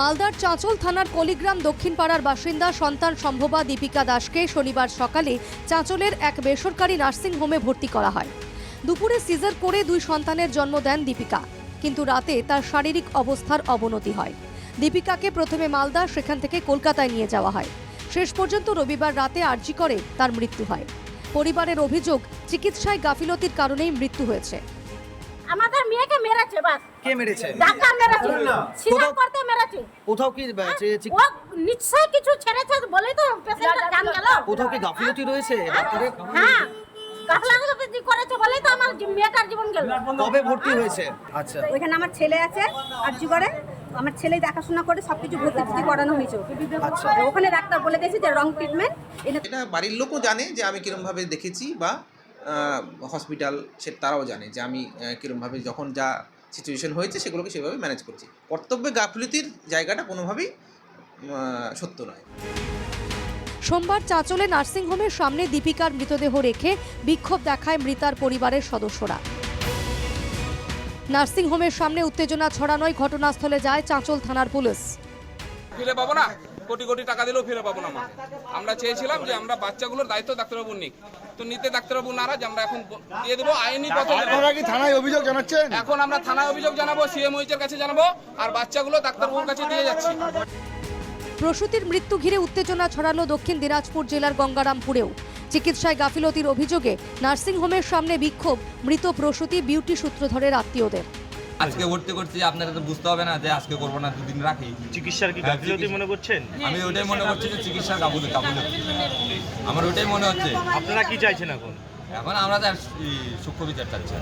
মালদার চাঁচল থানার কলিগ্রাম দক্ষিণপাড়ার বাসিন্দা সন্তান সম্ভবা দীপিকা দাসকে শনিবার সকালে চাঁচলের এক বেসরকারি নার্সিংহোমে ভর্তি করা হয়। দুপুরে সিজার করে দুই সন্তানের জন্ম দেন দীপিকা, কিন্তু রাতে তার শারীরিক অবস্থার অবনতি হয়। দীপিকাকে প্রথমে মালদা, সেখান থেকে কলকাতায় নিয়ে যাওয়া হয়। শেষ পর্যন্ত রবিবার রাতে আর্জি করে তার মৃত্যু হয়। পরিবারের অভিযোগ, চিকিৎসায় গাফিলতির কারণেই মৃত্যু হয়েছে। আমাদের মেয়েকে মেরেছে বাস। কে মেরেছে? ডাক্তার মেরেছে। সিজার করতে মেরেছে। কোথাও কি আহ, ও নিশ্চয় কিছু ছেড়েছে বলেই তো পেশেন্টের জান গেল। কোথাও কি গাফিলতি রয়েছে? ডাক্তারের হ্যাঁ গাফলাগতি করেছে বলেই তো আমার জি- মেয়েটার জীবন গেল। কবে ভর্তি হয়েছে? আচ্ছা। ওইখানে আমার ছেলে আছে আরজি করে। আমার ছেলে দেখাশোনা করে সবকিছু ভর্তি টর্তি করানো হয়েছে আচ্ছা। ওখানে ডাক্তার বলে দিয়েছে যে রং ট্রিটমেন্ট এটা বাড়ির লোকও জানে যে আমি কীরমভাবে দেখেছি বা হসপিটাল সে তারাও জানে যে আমি আহ, কীরমভাবে যখন যা সিচুয়েশন হয়েছে সেগুলোকে সেভাবে ম্যানেজ করছি। কর্তব্যে গাফিলতির জায়গাটা কোনোভাবেই সত্য নয়। সোমবার চাঁচলে নার্সিংহোমের সামনে দীপিকার মৃতদেহ রেখে বিক্ষোভ দেখায় মৃতার পরিবারের সদস্যরা। নার্সিংহোমের সামনে উত্তেজনা ছড়ানোয় ঘটনাস্থলে যায় চাঁচল থানার পুলিশ। ফিরে পাবো না? কোটি কোটি টাকা দিলেও ফিরে পাবো না মা। আমরা চেয়েছিলাম যে আমরা বাচ্চাগুলোর দায়িত্ব ডাক্তারবাবু নিক। তো নিতে ডাক্তারবাবু নারাজ আমরা এখন দিয়ে দেবো আইনি পথে আপনারা কি থানায় অভিযোগ জানাচ্ছেন? এখন আমরা থানায় অভিযোগ জানাব সিএমওইচের কাছে জানাব আর বাচ্চাগুলো ডাক্তারবাবুর কাছে দিয়ে যাচ্ছি। প্রসূতির মৃত্যু ঘিরে উত্তেজনা ছড়ালো দক্ষিণ দিনাজপুর জেলার গঙ্গারামপুরেও। চিকিৎসায় গাফিলতির অভিযোগে নার্সিংহোমের সামনে বিক্ষোভ মৃত প্রসূতি বিউটি সূত্রধরের আত্মীয়দের। আজকে ভর্তি করছি আপনারা তো বুঝতে হবে না যে আজকে করব না দুদিন রাখি। চিকিৎসার কি হ্যাঁ, গাফিলতি মনে করছেন? আমি ওটাই মনে করছি যে চিকিৎসার গাফিলতি গাফিলতি আমার ওটাই মনে হচ্ছে। আপনারা কি চাইছেন এখন? এখন আমরা তো আর এই সূক্ষ্ম বিচার চাচ্ছি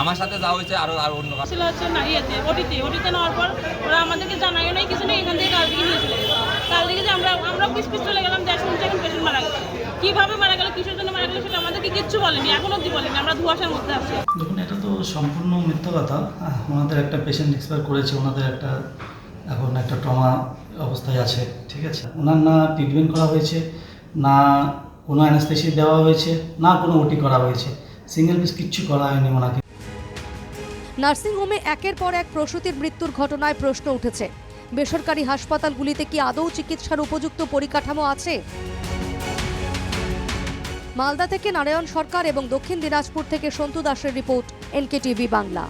আমার সাথে যা হয়েছে আরও আর অন্য কাজ ছিল হচ্ছে না ইয়েতে ওটিতে। ওটিতে নেওয়ার পর ওরা আমাদেরকে জানাইও নাই কিছু নেই এখান থেকে কাল দিকে নিয়ে চলে কাল দিকে যে আমরা আমরা পিস পিস চলে গেলাম যা শুনছি এখন পেশেন্ট মারা গেছে কীভাবে মারা গেল কিসের জন্য মারা গেল সেটা আমাদেরকে কিচ্ছু বলেনি এখন অব্দি বলেনি আমরা ধোঁয়াশার মধ্যে আছি। দেখুন এটা তো সম্পূর্ণ মিথ্যা কথা ওনাদের একটা পেশেন্ট এক্সপায়ার করেছে ওনাদের একটা এখন একটা ট্রমা অবস্থায় আছে ঠিক আছে? ওনার না ট্রিটমেন্ট করা হয়েছে না কোনো অ্যানাস্থেসি দেওয়া হয়েছে না কোনো ওটি করা হয়েছে। সিঙ্গেল পিস কিচ্ছু করা হয়নি ওনাকে। নার্সিংহোমে একের পর এক প্রসূতির মৃত্যুর ঘটনায় প্রশ্ন উঠেছে। বেসরকারি হাসপাতালগুলিতে কি আদৌ চিকিৎসার উপযুক্ত পরিকাঠামো আছে? মালদা থেকে নারায়ণ সরকার এবং দক্ষিণ দিনাজপুর থেকে সন্তু দাসের রিপোর্ট এনকেটিভি বাংলা।